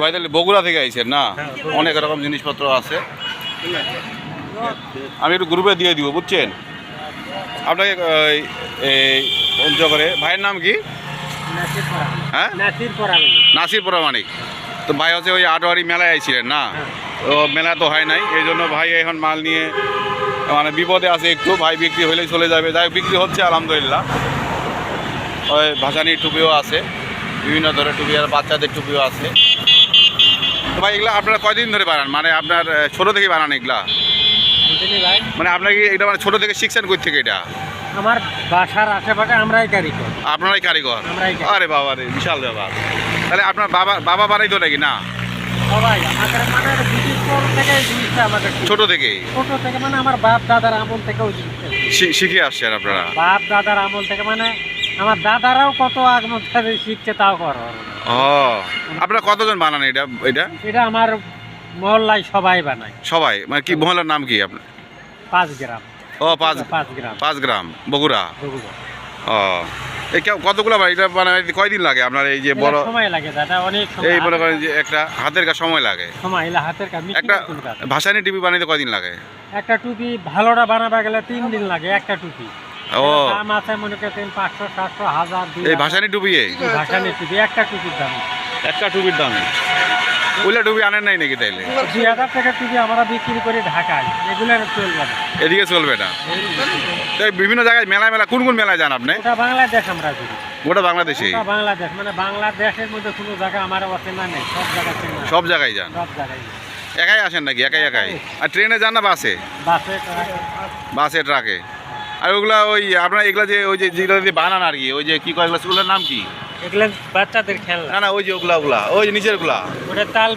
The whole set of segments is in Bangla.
ভাই তাহলে বগুড়া থেকে আইছেন না? হ্যাঁ। অনেক রকম জিনিসপত্র আছে। আমি একটু গ্রুপে দিয়ে দিব বুঝছেন? আপনাকে এই, পঞ্চগড়ে ভাইয়ের নাম কি? হ্যাঁ? নাসির পরামানিক। তো ভাই হচ্ছে ওই আটোয়ারি মেলায় আইছিলেন না? তো মেলা তো হয় নাই এই জন্য ভাই এখন মাল নিয়ে মানে বিপদে আছে একটু ভাই বিক্রি হলেই চলে যাবে। যাই বিক্রি হচ্ছে আলহামদুলিল্লাহ। ওই ভাসানির টুপিও আছে। বিভিন্ন ধরনের টুপি আর বাচ্চাদের টুপিও আছে। তো ভাই এগুলা আপনারা কয়দিন ধরে বানান? মানে আপনার ছোটো থেকে বানান এগুলা? মানে আপনার কি এটা মানে ছোটো থেকে শিখছেন কই থেকে এটা? আমার বাসার আশেপাশে আমরাই কারিগর। আপনারাই কারিগর? আমরাই আরে বাবা রে বিশাল ব্যাপার। তাহলে আপনার বাবা বাবা বানাইতো নাকি? না? মানে থেকে। ছোট থেকেই? ছোট থেকে মানে আমার বাপ দাদার আমল থেকে ওই শি- শিখে আসছেন আপনারা? বাপ দাদার আমল থেকে মানে আমার দাদারাও কত থেকে শিখছে তাও করো। ও আপনারা কতজন বানান এটা এটা? এটা আমার মহল্লায় সবাই বানায়। সবাই? মানে কি মহলার নাম কি আপনার? পাঁচ গ্রাম। ও পাঁচ পাঁচ গ্রাম। পাঁচ গ্রাম বগুড়া? বগুড়া। ও এই কতগুলো এটা মানে কয়দিন লাগে আপনার এই যে বড় সময় লাগে দাদা অনেক এই মনে করেন যে একটা হাতের কাজ সময় লাগে। সময় হাতের কাজ একটা মেশিনের কোনো কাজ। ভাসানি টিভি বানাইতে কয়দিন লাগে? একটা টুপি ভালোটা বানাবা গেলে তিন দিন লাগে একটা টুপি। ও। দাম আছে মনে করেন পাঁচশো সাতশো হাজার এই। ভাসানি টুপি টুপি একটা টুপির দাম। একটা টুপির দামে। ওইলা টুপি আনেন নাই নাকি তাইলে? দুই হাজার টাকা টুপি আমরা বিক্রি করে ঢাকায়। এগুলো চলবে না। এদিকে চলবে না। তো বিভিন্ন জায়গায় মেলায় মেলা কোন কোন মেলায় যান আপনি? ওটা বাংলাদেশ আমরা গোটা বাংলাদেশে? বাংলাদেশ মানে বাংলাদেশের মধ্যে কোনো জায়গা আমার অচেনা নেই সব জায়গা সব জায়গায় যান? সব জায়গায়। একাই আসেন নাকি? একাই একাই? আর ট্রেনে যান না বাসে? বাসে ট্রাকে, বাসে ট্রাকে? আর ওগুলা ওই আপনার এগুলা যে ওই যে যেগুলো দিয়ে বানান আর কি ওই যে কি কয় এগুলো সেগুলোর নাম কি? এগুলো বাচ্চাদের খেলনা। না না ওই যে ওগুলা ওগুলা ওই যে নিচেরগুলা ওটা তাল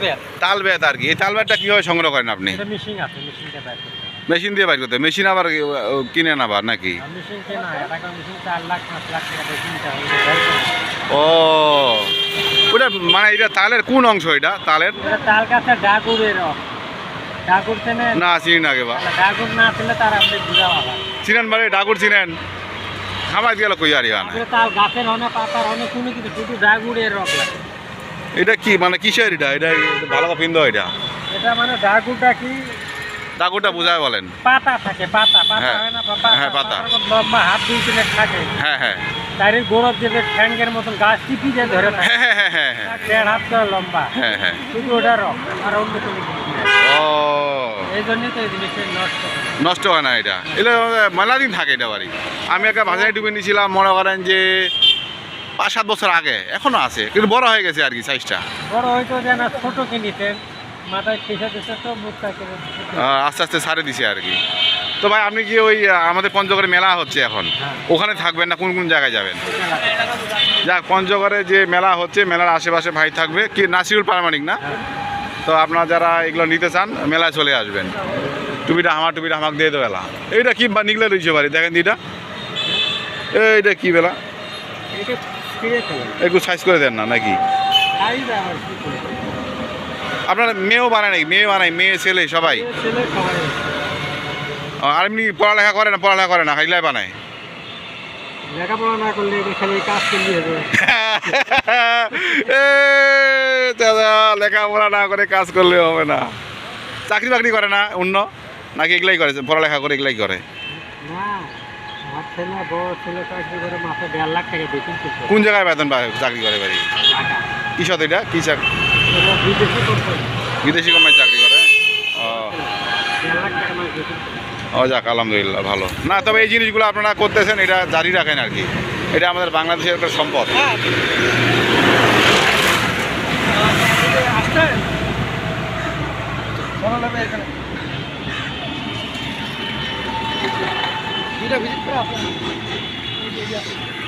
আর কি এই তাল কীভাবে সংগ্রহ করেন আপনি? মেশিন আছে মেশিনটা ব্যাগ মেশিন দিয়ে বাইর করতে মেশিন আবার কিনেন নাকি। ও ওটা মানে এটা তালের কোন অংশ এটা তালের? তাল ডাকুরের ডাকুর চেনে না চিনি না আগে বা। ডাকুর না ছিল তার আপনি ঘুরা চিনেন মানে ডাকুর চিনেন। খামার গেল কই আর ইয়ানে তার গাছের অনেক পাতার অনেক কোনো কিছু শুধু ডাগুরের রক লাগে। এটা কি মানে কিসের এটা? ভালো করে পিন্দ এটা? এটা মানে ডাগুরটা কি? ডাকুরটা বোঝায় বলেন। পাতা থাকে পাতা। পাতা হ্যাঁ। হয় না পাতা হ্যাঁ, পাতা। লম্বা হাত দুই তিনে থাকে। হ্যাঁ হ্যাঁ। তার গোড়র যে ঠ্যাঙ্গের মতন গাছ টিপি যে ধরে থাকে হ্যাঁ হ্যাঁ হ্যাঁ হ্যাঁ তার দেড় হাত লম্বা। হ্যাঁ হ্যাঁ। শুধু ওটা রক আর অন্য কোনো নষ্ট হয়। নষ্ট হয় না এটা। এটা মেলা দিন থাকে এটা বাড়ি। আমি একটা ভাষায় ডুবে নিয়েছিলাম মনে করেন যে পাঁচ সাত বছর আগে এখনও আছে কিন্তু বড় হয়ে গেছে আর কি সাইজটা বড় হয়তো ছোট কিনিতেন মাথায় দিচ্ছে তো আস্তে আস্তে সারে দিছে আর কি। তো ভাই আপনি কি ওই আমাদের পঞ্চগড়ে মেলা হচ্ছে এখন? হ্যাঁ। ওখানে থাকবেন না কোন কোন জায়গায় যাবেন? যাক পঞ্চগড়ে যে মেলা হচ্ছে মেলার আশেপাশে ভাই থাকবে কি নাসিরুল পারমানিক না? হ্যাঁ। তো আপনারা যারা এগুলো নিতে চান মেলায় চলে আসবেন। টুপিটা আমার টুপিটা আমাকে দিয়ে দেবেলা। এইটা কি নিগলে রয়েছে বাড়ি? দেখেন দিটা। এইটা কি বেলা? একটু সাইজ করে দেন না নাকি? আপনার মেয়েও বানায় নাকি? মেয়ে বানায় মেয়ে ছেলে সবাই? আর এমনি পড়ালেখা করে না পড়ালেখা করে না হাইলাই বানায়? লেখাপড়া না করলে এটা খালি কাজ করলে হবে। লেখাপড়া না করে কাজ করলে হবে না। চাকরি বাকরি করে না অন্য? নাকি এগুলাই করে পড়ালেখা করে এগুলাই করে? কোন জায়গায় বেতন পায় চাকরি করে বাড়ি? কি সাথে এটা? কি চাকরি বিদেশি কোম্পানি। কোম্পানি চাকরি করে? ও। যাক আলহামদুলিল্লাহ ভালো। না তবে এই জিনিসগুলো আপনারা করতেছেন এটা জারি রাখেন আর কি। এটা আমাদের বাংলাদেশের একটা সম্পদ আসছেন বড় লাগবে এখানে ভিজিট করে আসুন